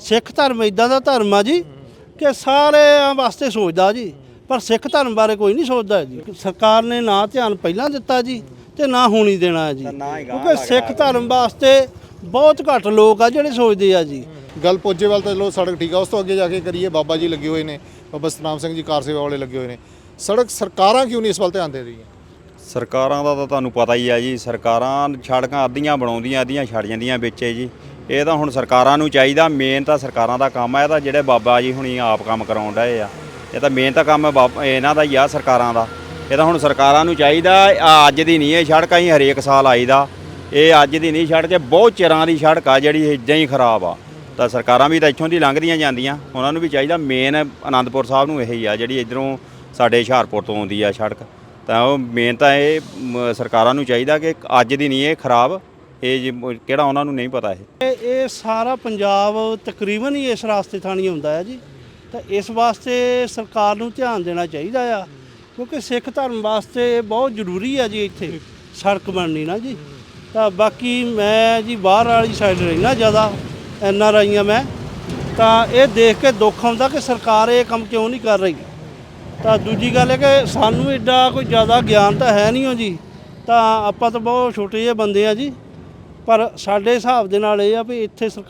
ਸਿੱਖ ਧਰਮ ਇਦਾਂ ਦਾ ਧਰਮ ਆ ਜੀ ਕਿ ਸਾਰਿਆਂ ਵਾਸਤੇ ਸੋਚਦਾ ਜੀ। ਪਰ ਸਿੱਖ ਧਰਮ ਬਾਰੇ ਕੋਈ ਨਹੀਂ ਸੋਚਦਾ ਜੀ। ਸਰਕਾਰ ਨੇ ਨਾ ਧਿਆਨ ਪਹਿਲਾਂ ਦਿੱਤਾ ਜੀ ਤੇ ਨਾ ਹੁਣ ਹੀ ਦੇਣਾ ਹੈ ਜੀ ਕਿਉਂਕਿ ਸਿੱਖ ਧਰਮ ਵਾਸਤੇ ਬਹੁਤ ਘੱਟ ਲੋਕ ਆ ਜਿਹੜੇ ਸੋਚਦੇ ਆ ਜੀ। ਗੱਲ ਪੋਜੇਵਾਲ ਤਾਂ ਚਲੋ ਸੜਕ ਠੀਕ ਆ ਉਸ ਤੋਂ ਅੱਗੇ ਜਾ ਕੇ ਕਰੀਏ ਬਾਬਾ ਜੀ ਲੱਗੇ ਹੋਏ ਨੇ ਬਾਬਾ ਸਤਨਾਮ ਸਿੰਘ ਜੀ ਕਾਰ ਸੇਵਾ ਵਾਲੇ ਲੱਗੇ ਹੋਏ ਨੇ। ਸੜਕ ਸਰਕਾਰਾਂ ਕਿਉਂ ਨਹੀਂ ਇਸ ਵੱਲ ਧਿਆਨ ਦੇ ਰਹੀਆਂ? ਸਰਕਾਰਾਂ ਦਾ ਤਾਂ ਤੁਹਾਨੂੰ ਪਤਾ ਹੀ ਆ ਜੀ ਸਰਕਾਰਾਂ ਸੜਕਾਂ ਅੱਧੀਆਂ ਬਣਾਉਂਦੀਆਂ ਅੱਧੀਆਂ ਛੱਡ ਜਾਂਦੀਆਂ ਵਿੱਚ ਜੀ। ਇਹ ਤਾਂ ਹੁਣ ਸਰਕਾਰਾਂ ਨੂੰ ਚਾਹੀਦਾ ਮੇਨ ਤਾਂ ਸਰਕਾਰਾਂ ਦਾ ਕੰਮ ਆ, ਇਹ ਤਾਂ ਜਿਹੜੇ ਬਾਬਾ ਜੀ ਹੁਣੀ ਆਪ ਕੰਮ ਕਰਾਉਣ ਡਏ ਆ। ਇਹ ਤਾਂ ਮੇਨ ਤਾਂ ਕੰਮ ਹੈ ਇਹਨਾਂ ਦਾ ਹੀ ਆ ਸਰਕਾਰਾਂ ਦਾ। ਇਹ ਤਾਂ ਹੁਣ ਸਰਕਾਰਾਂ ਨੂੰ ਚਾਹੀਦਾ ਅੱਜ ਦੀ ਨਹੀਂ ਇਹ ਸੜਕ, ਅਸੀਂ ਹਰੇਕ ਸਾਲ ਆਈਦਾ। ਇਹ ਅੱਜ ਦੀ ਨਹੀਂ ਸੜਕ, ਇਹ ਬਹੁਤ ਚਿਰਾਂ ਦੀ ਸੜਕ ਆ ਜਿਹੜੀ ਇਦਾਂ ਹੀ ਖਰਾਬ ਆ। ਤਾਂ ਸਰਕਾਰਾਂ ਵੀ ਤਾਂ ਇੱਥੋਂ ਦੀ ਲੰਘਦੀਆਂ ਜਾਂਦੀਆਂ, ਉਹਨਾਂ ਨੂੰ ਵੀ ਚਾਹੀਦਾ ਮੇਨ ਆਨੰਦਪੁਰ ਸਾਹਿਬ ਨੂੰ ਇਹੀ ਆ, ਜਿਹੜੀ ਇਧਰੋਂ ਸਾਡੇ ਹੁਸ਼ਿਆਰਪੁਰ ਤੋਂ ਆਉਂਦੀ ਆ ਸੜਕ। ਤਾਂ ਉਹ ਮੇਨ ਤਾਂ ਇਹ ਸਰਕਾਰਾਂ ਨੂੰ ਚਾਹੀਦਾ ਕਿ ਅੱਜ ਦੀ ਨਹੀਂ ਇਹ ਖਰਾਬ ਇਹ ਜੀ ਕਿਹੜਾ ਉਹਨਾਂ ਨੂੰ ਨਹੀਂ ਪਤਾ ਇਹ। ਇਹ ਇਹ ਸਾਰਾ ਪੰਜਾਬ ਤਕਰੀਬਨ ਹੀ ਇਸ ਰਾਸਤੇ ਥਾਣੀ ਹੁੰਦਾ ਹੈ ਜੀ। ਤਾਂ ਇਸ ਵਾਸਤੇ ਸਰਕਾਰ ਨੂੰ ਧਿਆਨ ਦੇਣਾ ਚਾਹੀਦਾ ਆ, ਕਿਉਂਕਿ ਸਿੱਖ ਧਰਮ ਵਾਸਤੇ ਇਹ ਬਹੁਤ ਜ਼ਰੂਰੀ ਆ ਜੀ ਇੱਥੇ। ਸੜਕ ਬਣਨੀ ਨਾ ਜੀ। ਤਾਂ ਬਾਕੀ ਮੈਂ ਜੀ ਬਾਹਰ ਵਾਲੀ ਸਾਈਡ ਰਹਿਣਾ ਜ਼ਿਆਦਾ, ਐਨ ਆਰ ਆਈਆਂ ਮੈਂ। ਤਾਂ ਇਹ ਦੇਖ ਕੇ ਦੁੱਖ ਆਉਂਦਾ ਕਿ ਸਰਕਾਰ ਇਹ ਕੰਮ ਕਿਉਂ ਨਹੀਂ ਕਰ ਰਹੀ। ਤਾਂ ਦੂਜੀ ਗੱਲ ਹੈ ਕਿ ਸਾਨੂੰ ਐਡਾ ਕੋਈ ਜ਼ਿਆਦਾ ਗਿਆਨ ਤਾਂ ਹੈ ਨਹੀਂ ਹੋ ਜੀ। ਤਾਂ ਆਪਾਂ ਤਾਂ ਬਹੁਤ ਛੋਟੇ ਜਿਹੇ ਬੰਦੇ ਆ ਜੀ। ਪਰ ਸਾਡੇ ਹਿਸਾਬ ਦੇ ਨਾਲ ਇਹ ਆ ਵੀ ਇੱਥੇ ਸਰਕਾਰ